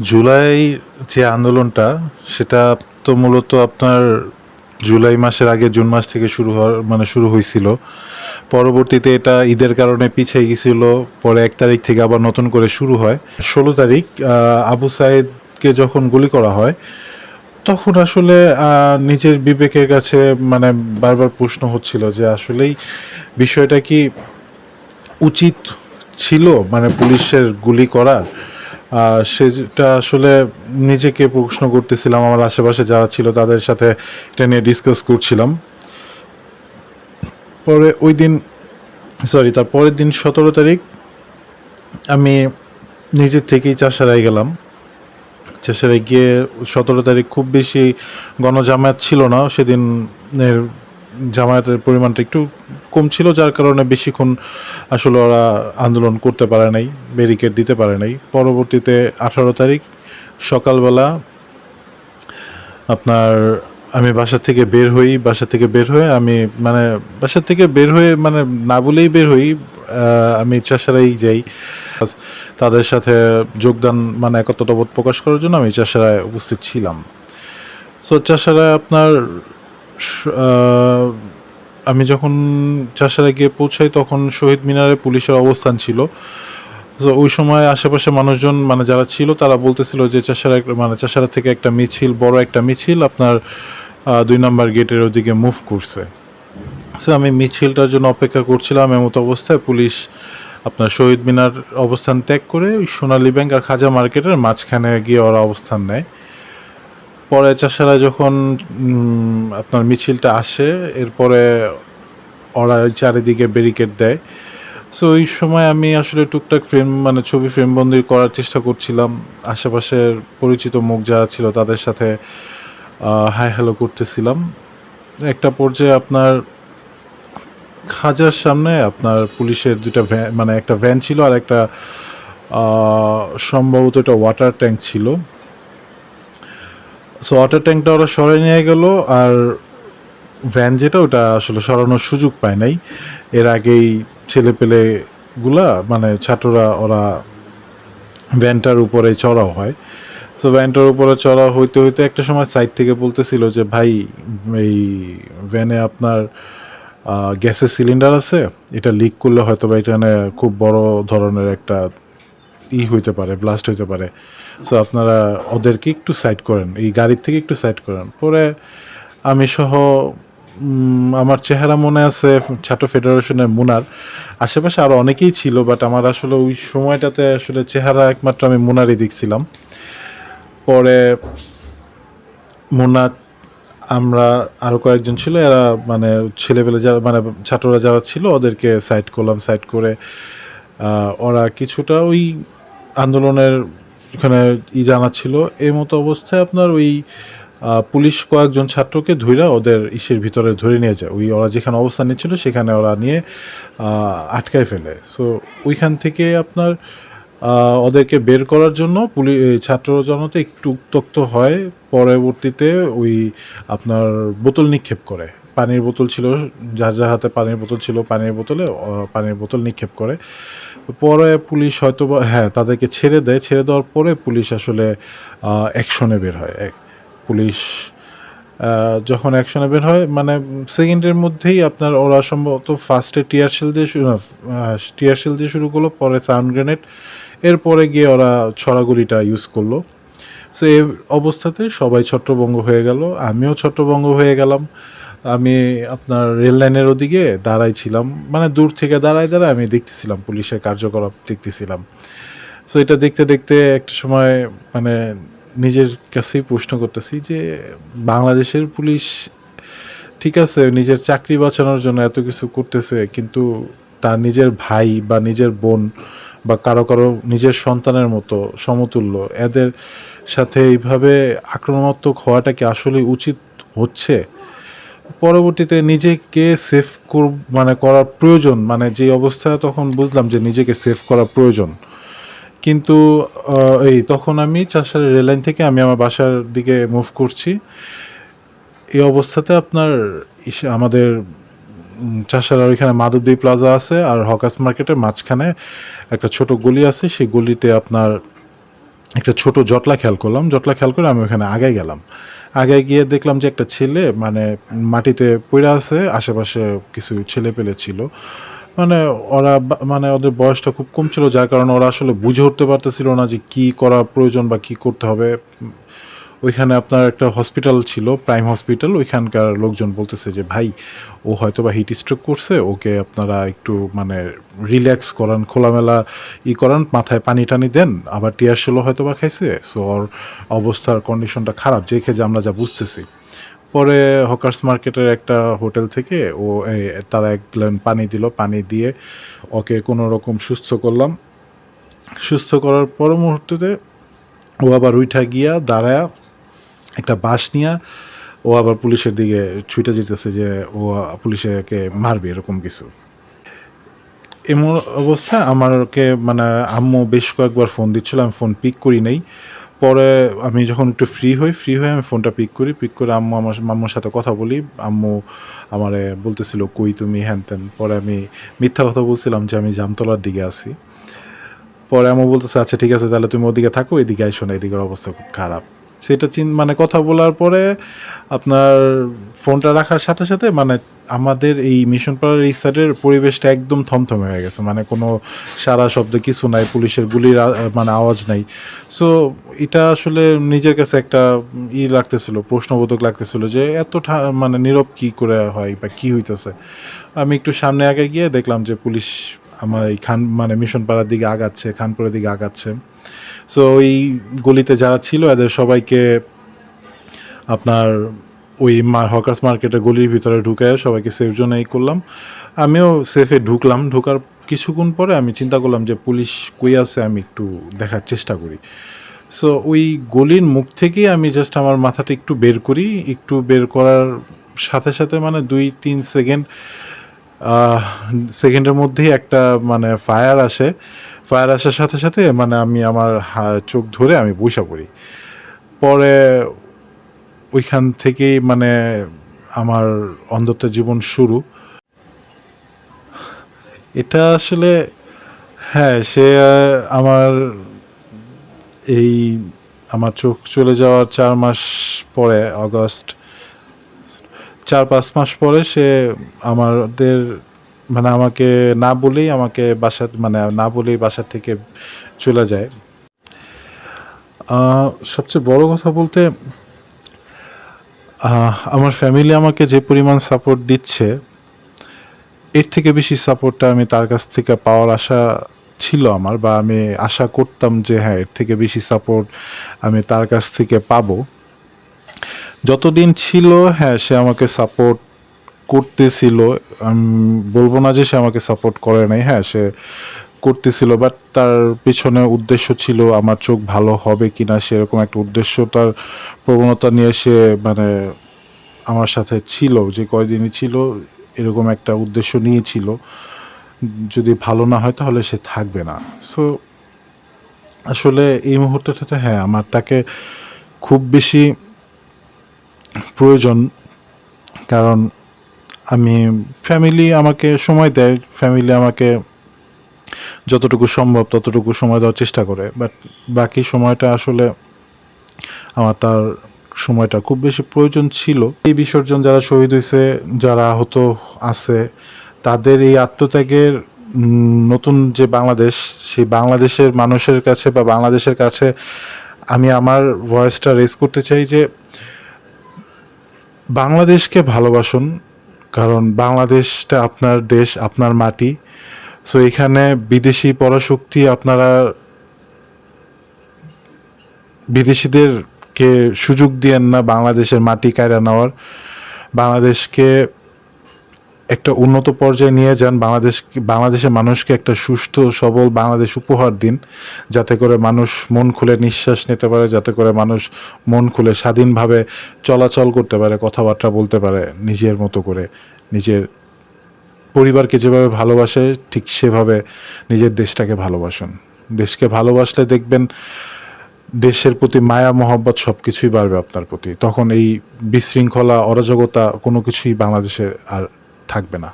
জুলাই যে আন্দোলনটা, সেটা তো মূলত আপনার জুলাই মাসের আগে জুন মাস থেকে শুরু হওয়ার মানে শুরু হয়েছিল। পরবর্তীতে এটা ঈদের কারণে পিছিয়ে গেছিল, পরে এক তারিখ থেকে আবার নতুন করে শুরু হয়। ষোলো তারিখ আবু সাইদকে যখন গুলি করা হয়, তখন আসলে নিজের বিবেকের কাছে মানে বারবার প্রশ্ন হচ্ছিল যে আসলেই বিষয়টা কি উচিত ছিল মানে পুলিশের গুলি করার? সেটা আসলে নিজেকে প্রশ্ন করতেছিলাম, আমার আশেপাশে যারা ছিল তাদের সাথে এটা নিয়ে ডিসকাস করছিলাম। পরে ওই দিন সরি তার পরের দিন সতেরো তারিখ আমি নিজের থেকেই চাষারায় গেলাম। চাষারায় গিয়ে সতেরো তারিখ খুব বেশি গণজামায়াত ছিল না সেদিন জামায়াতের পরিমাণটা একটু কম ছিল, যার কারণে বেশিক্ষণ আসলে ওরা আন্দোলন করতে পারে নাই ব্যারিকেড দিতে পারে নাই। পরবর্তীতে আঠারো তারিখ সকালবেলা আপনার আমি বাসা থেকে বের হই, বাসা থেকে বের হয়ে আমি মানে বাসা থেকে বের হয়ে মানে না বলেই বের হই আমি চাষারাই যাই। তাদের সাথে যোগদান মানে একত্রতাবোধ প্রকাশ করার জন্য আমি চাষারায় উপস্থিত ছিলাম। সো চাষারায় আপনার আমি যখন চাষারায় গিয়ে পৌঁছাই তখন শহীদ মিনারে পুলিশের অবস্থান ছিল। তো ওই সময় আশেপাশে মানুষজন মানে যারা ছিল, তারা বলতেছিল যে চাষারা মানে চাষারা থেকে একটা মিছিল, বড় একটা মিছিল আপনার দুই নম্বর গেটের ওদিকে মুভ করছে। সো আমি মিছিলটার জন্য অপেক্ষা করছিলাম এমতো অবস্থায় পুলিশ আপনার শহীদ মিনার অবস্থান ত্যাগ করে ওই সোনালী ব্যাংক আর খাজা মার্কেটের মাঝখানে গিয়ে ওরা অবস্থান নেয়। পরে চাষারা যখন আপনার মিছিলটা আসে, এরপরে ওরা চারিদিকে ব্যারিকেড দেয়। সো ওই সময় আমি আসলে টুকটাক ফ্রেম মানে ছবি ফ্রেমবন্দি করার চেষ্টা করছিলাম। আশেপাশের পরিচিত মুখ যারা ছিল, তাদের সাথে হাই হ্যালো করতেছিলাম। একটা পর্যায়ে আপনার খাজার সামনে আপনার পুলিশের দুটা ভ্যান মানে একটা ভ্যান ছিল আর একটা সম্ভবত এটা ওয়াটার ট্যাঙ্ক ছিল। সো ওয়াটার ট্যাঙ্কটা ওরা সরে নিয়ে গেল আর ভ্যান যেটা, ওটা আসলে সরানোর সুযোগ পায় নাই। এর আগেই ছেলে পেলে গুলা মানে ছাত্ররা ওরা ভ্যানটার উপরে চড়াও হয়। তো ভ্যানটার উপরে চড়া হইতে হইতে একটা সময় সাইড থেকে বলতেছিল যে, ভাই, এই ভ্যানে আপনার গ্যাসের সিলিন্ডার আছে। এটা লিক করলে হয়তো বা এখানে খুব বড় ধরনের একটা ই হইতে পারে ব্লাস্ট হইতে পারে। সো আপনারা ওদেরকে একটু সাইড করেন, এই গাড়ির থেকে একটু সাইড করেন। পরে আমি সহ আমার চেহারা মনে আছে ছাত্র ফেডারেশনের মুনার। আশেপাশে আরও অনেকেই ছিল বাট আমার আসলে ওই সময়টাতে আসলে চেহারা একমাত্র আমি মুনারই দেখছিলাম। পরে মুনা, আমরা আরও কয়েকজন ছিল, এরা মানে ছেলেবেলে যারা মানে ছাত্ররা যারা ছিল, ওদেরকে সাইড করলাম সাইড করে ওরা কিছুটা ওই আন্দোলনের এখানে ই জানা ছিল এই মতো অবস্থায় আপনার ওই পুলিশ কয়েকজন ছাত্রকে ধইরা ওদের ইসের ভিতরে ধরে নিয়ে যায়। ওই ওরা যেখানে অবস্থান নিচ্ছিল সেখানে ওরা নিয়ে আটকায় ফেলে। সো, ওইখান থেকে আপনার ওদেরকে বের করার জন্য পুলিশ ছাত্র জনতা একটু উত্তক্ত হয়। পরবর্তীতে ওই আপনার বোতল নিক্ষেপ করে। পানির বোতল ছিল, যার যার হাতে পানির বোতল ছিল, পানির বোতলে পানির বোতল নিক্ষেপ করে। পরে পুলিশ হয়তো হ্যাঁ তাদেরকে ছেড়ে দেয়। ছেড়ে দেওয়ার পরে পুলিশ আসলে অ্যাকশনে বের হয়। পুলিশ যখন অ্যাকশনে বের হয় মানে সেকেন্ডের মধ্যেই আপনার ওরা সম্ভবত ফার্স্টে টিয়ারশেল দিয়ে শুরু টিয়ারশেল দিয়ে শুরু করল, পরে সাউন্ড গ্রেনেড এরপরে গিয়ে ওরা ছড়াগুলিটা ইউজ করল। সো এই অবস্থাতে সবাই ছত্রভঙ্গ হয়ে গেল। আমিও ছত্রভঙ্গ হয়ে গেলাম। আমি আপনার রেল লাইনের ওদিকে দাঁড়াই ছিলাম। মানে দূর থেকে দাঁড়ায় দাঁড়ায় আমি দেখতেছিলাম, পুলিশের কার্যকলাপ দেখতেছিলাম। সো এটা দেখতে দেখতে একটা সময় মানে নিজের কাছেই প্রশ্ন করতেছি যে, বাংলাদেশের পুলিশ ঠিক আছে, নিজের চাকরি বাঁচানোর জন্য এত কিছু করতেছে, কিন্তু তার নিজের ভাই বা নিজের বোন বা কারও কারও নিজের সন্তানের মতো সমতুল্য, এদের সাথে এইভাবে আক্রমণাত্মক হওয়াটা কি আসলে উচিত হচ্ছে? পরবর্তীতে নিজেকে সেফ কর মানে করার প্রয়োজন মানে যে অবস্থা তখন বুঝলাম যে নিজেকে সেভ করা প্রয়োজন। কিন্তু এই তখন আমি চাষার রেললাইন থেকে আমি আমার বাসার দিকে মুভ করছি। এই অবস্থাতে আপনার আমাদের চাষার ওইখানে মাধবদী প্লাজা আছে আর হকাস মার্কেটের মাঝখানে একটা ছোট গলি আছে। সেই গলিতে আপনার একটা ছোট জটলা খেয়াল করলাম। জটলা খেয়াল করে আমি ওখানে আগে গেলাম। আগে গিয়ে দেখলাম যে একটা ছেলে মানে মাটিতে পড়ে আছে, আশেপাশে কিছু ছেলে পেলে ছিল। মানে ওরা মানে ওদের বয়সটা খুব কম ছিল, যার কারণে ওরা আসলে বুঝে উঠতে পারতেছিল না যে কি করা প্রয়োজন বা কি করতে হবে। ওইখানে আপনার একটা হসপিটাল ছিল প্রাইম হসপিটাল ওইখানকার লোকজন বলতেছে যে, ভাই, ও হয়তো বা হিট স্ট্রোক করছে, ওকে আপনারা একটু মানে রিল্যাক্স করান, খোলামেলা ই করান, মাথায় পানি টানি দেন, আবার টিয়ার সেলো হয়তো বা খাইছে সো ওর অবস্থার কন্ডিশনটা খারাপ, যে খেয়ে আমরা যা বুঝতেছি। পরে হকার্স মার্কেটের একটা হোটেল থেকে ও তারা এক গ্লান পানি দিল, পানি দিয়ে ওকে কোনো রকম সুস্থ করলাম। সুস্থ করার পর মুহূর্তে ও আবার উঠা গিয়া দাঁড়ায়া একটা বাঁশ নিয়ে ও আবার পুলিশের দিকে ছুটে যেতেছে যে ও পুলিশকে মারবে এরকম কিছু। এমন অবস্থা আমারকে মানে আম্মু বেশ কয়েকবার ফোন দিচ্ছিল, আমি ফোন পিক করি নাই। পরে আমি যখন একটু ফ্রি হই ফ্রি হয়ে আমি ফোনটা পিক করি, পিক করে আম্মু আমার মাম্মুর সাথে কথা বলি। আম্মু আমারে বলতেছিল, কই তুমি? হ্যান ত্যান। পরে আমি মিথ্যা কথা বলছিলাম যে আমি জামতলার দিকে আছি। পরে আম্মু বলতেছে আচ্ছা ঠিক আছে, তাহলে তুমি ওদিকে থাকো, এদিকে আইসো না, এদিকের অবস্থা খুব খারাপ। সেটা চিন মানে কথা বলার পরে আপনার ফোনটা রাখার সাথে সাথে মানে আমাদের এই মিশন পাড়ার এই সাইডের পরিবেশটা একদম থমথমে হয়ে গেছে। মানে কোনো সারা শব্দ কিছু নাই, পুলিশের গুলির মানে আওয়াজ নাই। সো এটা আসলে নিজের কাছে একটা ই লাগতেছিল, প্রশ্নবোধক লাগতেছিল যে এত মানে নীরব কি করে হয় বা কি হইতেছে? আমি একটু সামনে আগে গিয়ে দেখলাম যে পুলিশ আমার এই খান মানে মিশন পাড়ার দিকে আগাচ্ছে, খানপুরের দিকে আগাচ্ছে। সো ওই গলিতে যারা ছিল, এদের সবাইকে আপনার ওই হকার্স মার্কেটের গলির ভিতরে ঢুকে সবাইকে সেফ জোনে এই করলাম। আমিও সেফে ঢুকলাম। ঢোকার কিছুক্ষণ পরে আমি চিন্তা করলাম যে, পুলিশ কই আছে, আমি একটু দেখার চেষ্টা করি। সো ওই গলির মুখ থেকেই আমি জাস্ট আমার মাথাটা একটু বের করি। একটু বের করার সাথে সাথে মানে দুই, তিন সেকেন্ড সেকেন্ডের মধ্যেই একটা মানে ফায়ার আসে। ফায়ার আসার সাথে সাথে মানে আমি আমার চোখ ধরে আমি বসে পড়ি। পরে ওইখান থেকেই মানে আমার অন্ধত্ব জীবন শুরু। এটা আসলে হ্যাঁ সে আমার এই, আমার চোখ চলে যাওয়ার চার মাস পরে আগস্ট চার পাঁচ মাস পরে সে আমাদের মানে আমাকে না বলেই আমাকে বাসা মানে না বলেই বাসা থেকে চলে যায়। সবচেয়ে বড় কথা বলতে আমার ফ্যামিলি আমাকে যে পরিমাণ সাপোর্ট দিচ্ছে, এর থেকে বেশি সাপোর্টটা আমি তার কাছ থেকে পাওয়ার আশা ছিল আমার বা আমি আশা করতাম যে হ্যাঁ এর থেকে বেশি সাপোর্ট আমি তার কাছ থেকে পাবো। যতদিন ছিল হ্যাঁ সে আমাকে সাপোর্ট করতেছিল। আমি বলব না যে সে আমাকে সাপোর্ট করে নাই হ্যাঁ সে করতেছিল বাট তার পিছনে উদ্দেশ্য ছিল আমার চোখ ভালো হবে কি না সেরকম একটা উদ্দেশ্য, তার প্রবণতা নিয়ে সে মানে আমার সাথে ছিল, যে কয়দিনই ছিল, এরকম একটা উদ্দেশ্য নিয়েছিল। যদি ভালো না হয়, তাহলে সে থাকবে না। সো আসলে এই মুহূর্তটাতে হ্যাঁ আমার তাকে খুব বেশি প্রয়োজন, কারণ আমি ফ্যামিলি আমাকে সময় দেয় ফ্যামিলি আমাকে যতটুকু সম্ভব ততটুকু সময় দেওয়ার চেষ্টা করে বাট বাকি সময়টা আসলে আমার তার সময়টা খুব বেশি প্রয়োজন ছিল। এই বিসর্জন যারা শহীদ হয়েছে, যারা আহত আছে, তাদের এই আত্মত্যাগের নতুন যে বাংলাদেশ, সেই বাংলাদেশের মানুষের কাছে বা বাংলাদেশের কাছে আমি আমার ভয়েসটা রেজ করতে চাই যে বাংলাদেশকে ভালোবাসুন, কারণ বাংলাদেশটা আপনার দেশ, আপনার মাটি। সো এখানে বিদেশি পরাশক্তি আপনারা বিদেশিদেরকে সুযোগ দিয়েন না বাংলাদেশের মাটি কায়রা নেওয়ার। বাংলাদেশকে একটা উন্নত পর্যায়ে নিয়ে যান বাংলাদেশ বাংলাদেশের মানুষকে একটা সুস্থ, সবল বাংলাদেশ উপহার দিন। যাতে করে মানুষ মন খুলে নিঃশ্বাস নিতে পারে, যাতে করে মানুষ মন খুলে স্বাধীনভাবে চলাচল করতে পারে, কথাবার্তা বলতে পারে, নিজের মতো করে। নিজের পরিবারকে যেভাবে ভালোবাসে, ঠিক সেভাবে নিজের দেশটাকে ভালোবাসুন। দেশকে ভালোবাসলে দেখবেন দেশের প্রতি মায়া, মহব্বত সব কিছুই বাড়বে আপনার প্রতি। তখন এই বিশৃঙ্খলা, অরাজকতা কোনো কিছুই বাংলাদেশে আর থাকবে না।